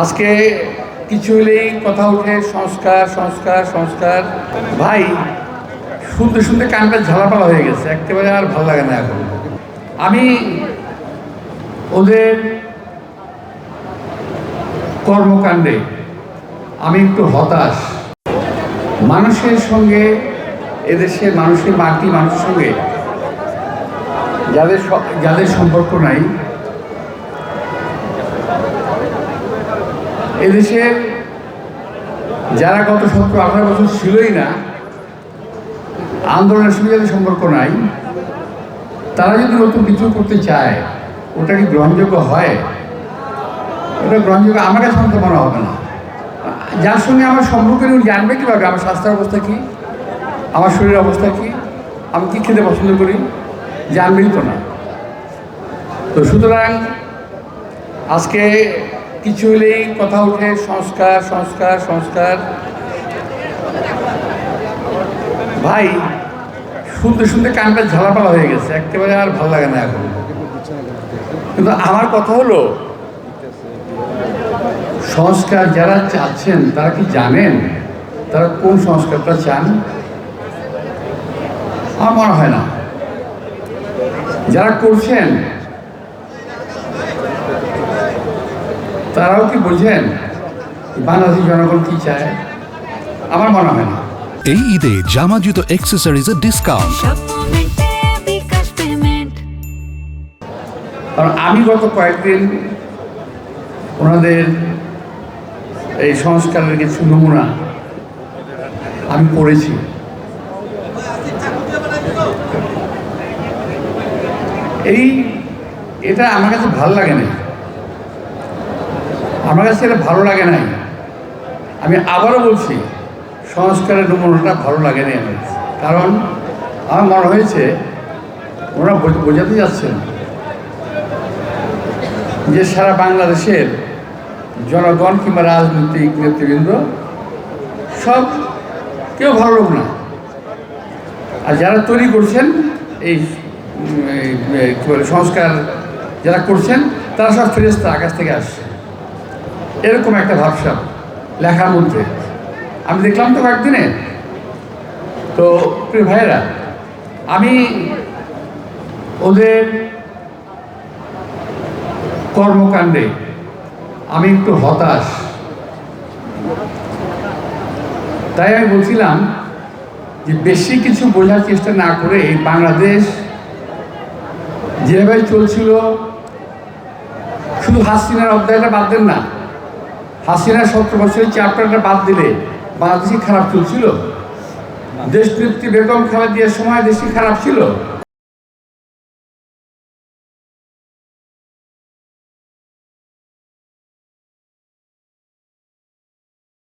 আজকে কিছু হলেই কথা উঠে, সংস্কার সংস্কার সংস্কার। ভাই, শুনতে শুনতে কানটা ঝালাপালা হয়ে গেছে, একেবারে আর ভালো লাগে না এখন। আমি ওদের কর্মকাণ্ডে আমি একটু হতাশ। মানুষের সঙ্গে, এদেশে মানুষের মাটি মানুষের সঙ্গে, যাদের যাদের সম্পর্ক নাই এদেশের যারা গত সতেরো আঠারো বছর ছিলই না, আন্দোলনের সঙ্গে যাদের সম্পর্ক নাই, তারা যদি নতুন কিছু করতে চায়, ওটা কি গ্রহণযোগ্য হয়? ওটা গ্রহণযোগ্য আমার কাছে অন্তত মনে হবে না। যার সঙ্গে আমার সম্পর্ক উনি জানবে কীভাবে? আমার স্বাস্থ্যের অবস্থা কী? আমার শরীরের অবস্থা কী? আমি কী খেতে পছন্দ করি? জানবেই তো না। তো সুতরাং আজকে কিছু হলেই কথা উঠে, সংস্কার সংস্কার সংস্কার। ভাই, শুনতে শুনতে কানটা ঝালাপালা হয়ে গেছে, একেবারে আর ভালো লাগে না এখন। কিন্তু আমার কথা হলো, সংস্কার যারা চাচ্ছেন, তারা কি জানেন? তারা কোন সংস্কারটা চান? আমার মনে হয় না। যারা করছেন তারাও কি বোঝেন বাংলাদেশের জনগণ কি চায়? আমার মনে হয় না। এই ঈদে জামা জুতো অ্যাক্সেসরিজের ডিসকাউন্ট পেমেন্ট কারণ আমি গত কয়েকদিন ওনাদের এই সংস্কারের কিছু নমুনা আমি পড়েছি। এই এটা আমার কাছে ভালো লাগে না। আমার কাছে এটা ভালো লাগে নাই। আমি আবারও বলছি সংস্কারের নমুনাটা ভালো লাগে নাই আমার কারণ আমার মনে হয়েছে ওরা বোঝ- বোঝাতে যাচ্ছেন যে সারা বাংলাদেশের জনগণ কিংবা রাজনৈতিক নেতৃবৃন্দ সব কেউ ভালো লোক না। আর যারা তৈরি করছেন এই, কি বলে সংস্কার যারা করছেন তারা সব ফেরেস্তা আকাশ থেকে আসছে। এরকম একটা ভাবসাব লেখার মধ্যে। আমি দেখলাম তো কয়েকদিনে। তো প্রিয় ভাইয়েরা, আমি ওদের কর্মকাণ্ডে আমি একটু হতাশ। তাই আমি বলছিলাম যে বেশি কিছু বোঝার চেষ্টা না করে এই বাংলাদেশ যেভাবে চলছিল, শুধু হাসিনার অধ্যায়টা বাদ দেন না হাসিনার সত্তর বছরের চ্যাপ্টারটা বাদ দিলে বাংলাদেশি খারাপ চলছিল? তৃপ্তি বেগম খেলা দিয়ে সময় দেশি খারাপ ছিল?